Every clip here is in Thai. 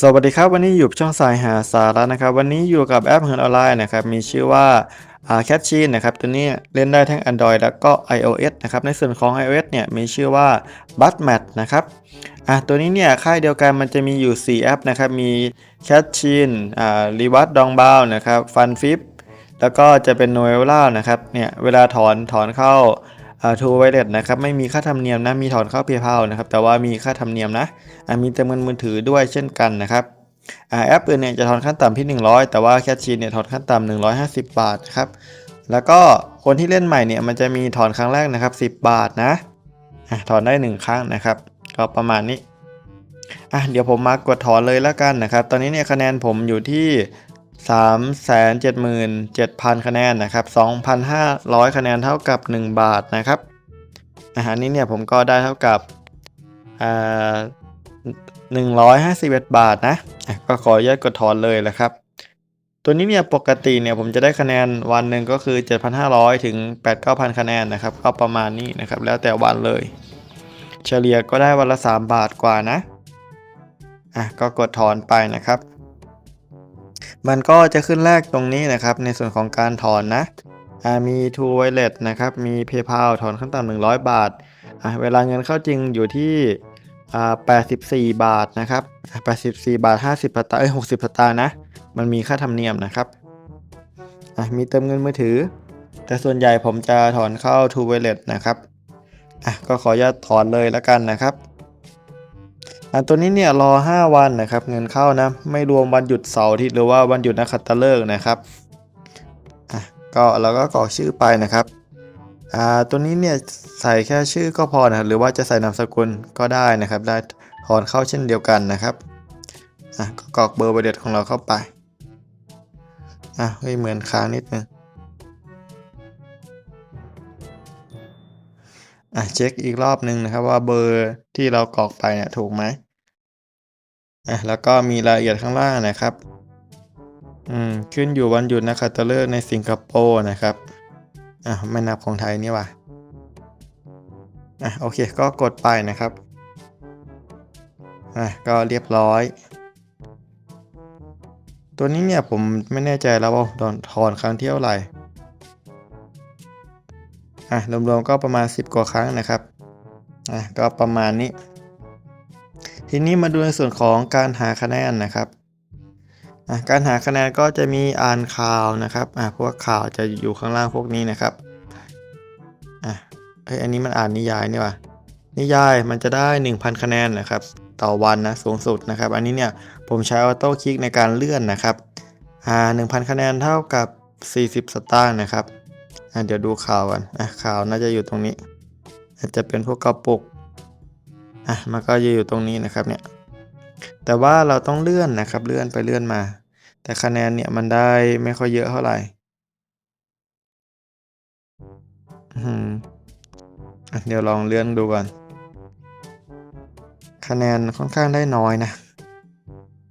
สวัสดีครับ วันนี้อยู่ช่องสายหาสาระนะครับ วันนี้อยู่กับแอปเหินออนไลน์นะครับ มีชื่อว่าแคชชีนนะครับ ตัวนี้เล่นได้ทั้ง Android แล้วก็ iOS นะครับ ในส่วนของ iOS เนี่ยมีชื่อว่า b u t m a t นะครับอะตัวนี้เนี่ยค่ายเดียวกันมันจะมีอยู่ 4 แอปนะครับ มี c a t c h i n อ่า r e w a r d d o n g b a o นะครับ Fun Flip แล้วก็จะเป็น n o e l a นะครับเนี่ยเวลาถอนถอนเข้า อ่า True Wallet นะครับไม่มีค่าธรรมเนียมนะมีถอนเข้า PayPal นะครับแต่ว่ามีค่าธรรมเนียมนะมีเติมเงินมือถือด้วยเช่นกันนะครับอแอปอื่นเนี่ยจะถอนขั้นต่ำที่ 100 แต่ว่าแคชชีนเนี่ยถอนขั้นต่ำ150 บาทครับแล้วก็คนที่เล่นใหม่เนี่ยมันจะมีถอนครั้งแรกนะครับ 10 บาทนะอะถอนได้ 1 ครั้งนะครับ ก็ประมาณนี้อะเดี๋ยวผมมากดถอนเลยแล้วกันนะครับ ตอนนี้เนี่ยคะแนนผมอยู่ที่ 377,000 คะแนนนะครับ 2,500 คะแนนเท่ากับ 1 บาทนะครับ อาหารนี้เนี่ยผมก็ได้เท่ากับอ่า151 บาทนะ ก็ขออนุญาตกดถอนเลยแหละครับ ตัวนี้เนี่ยปกติเนี่ยผมจะได้คะแนนวันหนึ่งก็คือ 7,500 ถึง 8-9,000 คะแนนนะครับ ก็ประมาณนี้นะครับ แล้วแต่วันเลย เฉลี่ยก็ได้วันละ 3 บาทกว่านะ อะก็กดถอนไปนะครับ มันก็จะขึ้นแรกตรงนี้นะครับ ในส่วนของการถอนนะมี True Wallet นะครับ มี PayPal ถอนขั้นต่ำ100 บาทอะเวลาเงินเข้าจริงอยู่ที่ 84 บาทนะครับ 84 บาท 50สตางค์เอ้ย60สตางค์นะ มันมีค่าธรรมเนียมนะครับ มีเติมเงินมือถือ แต่ส่วนใหญ่ผมจะถอนเข้า True Wallet นะครับ ก็ขออนุญาตถอนเลยแล้วกันนะครับ อะตัวนี้เนี่ยรอ 5 วันนะครับเงินเข้านะ ไม่รวมวันหยุดเสาร์ทิตย์หรือว่าวันหยุดนักขัตฤกษ์นะครับอะก็เราก็กรอกชื่อไปนะครับอ่าตัวนี้เนี่ยใส่แค่ชื่อก็พอนะหรือว่าจะใส่นามสกุลก็ได้นะครับ ได้ถอนเข้าเช่นเดียวกันนะครับอะก็กรอกเบอร์บริเดตของเราเข้าไปอะเฮ้ยเหมือนค้างนิดนึง อะเช็คอีกรอบหนึ่งนะครับว่าเบอร์ที่เรากรอกไปเนี่ยถูกไหมอะแล้วก็มีรายละเอียดข้างล่างนะครับอืมขึ้นอยู่วันหยุดนักขัตฤกษ์ในสิงคโปร์นะครับอะไม่นับของไทยนี่ว่าอะโอเคก็กดไปนะครับอะก็เรียบร้อย ตัวนี้เนี่ยผมไม่แน่ใจแล้วว่าตอนถอนครั้งที่เท่าไหร่ อะรวมๆก็ประมาณ 10 กว่าครั้งนะครับอะก็ประมาณนี้ ทีนี้มาดูในส่วนของการหาคะแนนนะครับอะการหาคะแนนก็จะมีอ่านข่าวนะครับอะพวกข่าวจะอยู่ข้างล่างพวกนี้นะครับอะเฮ้ยอันนี้มันอ่านนิยายนี่ว่ะนิยายมันจะได้ 1,000 คะแนนนะครับต่อวันนะสูงสุดนะครับ อันนี้เนี่ยผมใช้ออโต้คลิกในการเลื่อนนะครับอ่า1,000 คะแนนเท่ากับ 40 สตางค์นะครับ อะเดี๋ยวดูข่าวกันอะข่าวน่าจะอยู่ตรงนี้ อาจจะเป็นพวกกระปุกอะมันก็จะอยู่ตรงนี้นะครับเนี่ยแต่ว่าเราต้องเลื่อนนะครับเลื่อนไปเลื่อนมา แต่คะแนนเนี่ยมันได้ไม่ค่อยเยอะเท่าไหร่อืมเดี๋ยวลองเลื่อนดูก่อน คะแนนค่อนข้างได้น้อยนะ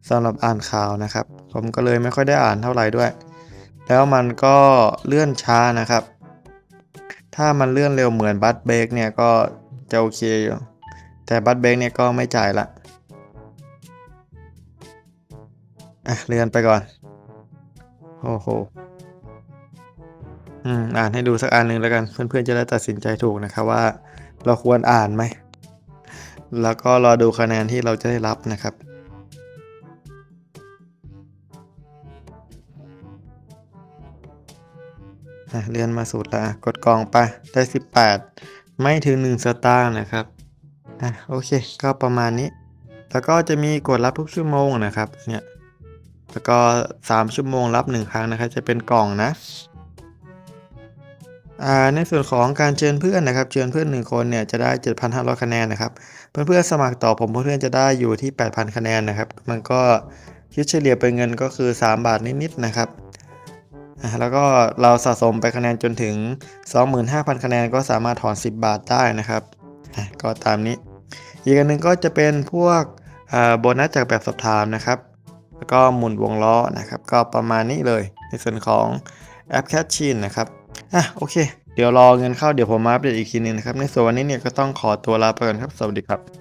สำหรับอ่านข่าวนะครับ ผมก็เลยไม่ค่อยได้อ่านเท่าไหร่ด้วย แล้วมันก็เลื่อนช้านะครับ ถ้ามันเลื่อนเร็วเหมือนบัตเบรกเนี่ยก็จะโอเคอยู่ แต่บัตเบรกเนี่ยก็ไม่จ่ายละอะเลื่อนไปก่อน โอ้โห อืม อ่านให้ดูสักอันหนึ่งแล้วกัน เพื่อนๆจะได้ตัดสินใจถูกนะครับว่าเราควรอ่านไหม แล้วก็รอดูคะแนนที่เราจะได้รับนะครับ เลื่อนมาสุดแล้วอะกดกล่องไปได้ 18 ไม่ถึง 1 สตางค์นะครับอะโอเค ก็ประมาณนี้ แล้วก็จะมีกดรับทุกชั่วโมงนะครับเนี่ยแล้วก็ 3 ชั่วโมงรับ 1 ครั้งนะครับ จะเป็นกล่องนะอ่าในส่วนของการเชิญเพื่อนนะครับ เชิญเพื่อน 1 คนเนี่ยจะได้ 7,500 คะแนนนะครับ เพื่อนๆสมัครต่อผมเพื่อนจะได้อยู่ที่ 8,000 คะแนนนะครับ มันก็คิดเฉลี่ยเป็นเงินก็คือ 3 บาทนิดๆนะครับ แล้วก็เราสะสมไปคะแนนจนถึง 25,000 คะแนนก็สามารถถอน 10 บาทได้นะครับก็ตามนี้ อีกอันหนึ่งก็จะเป็นพวกโบนัสจากแบบสอบถามนะครับ แล้วก็หมุนวงล้อนะครับ ก็ประมาณนี้เลย ในส่วนของแอปแคชชินนะครับอะโอเค เดี๋ยวรอเงินเข้าเดี๋ยวผมมาอัปเดตอีกทีนึงนะครับ ในส่วนวันนี้เนี่ยก็ต้องขอตัวลาไปก่อนครับ สวัสดีครับ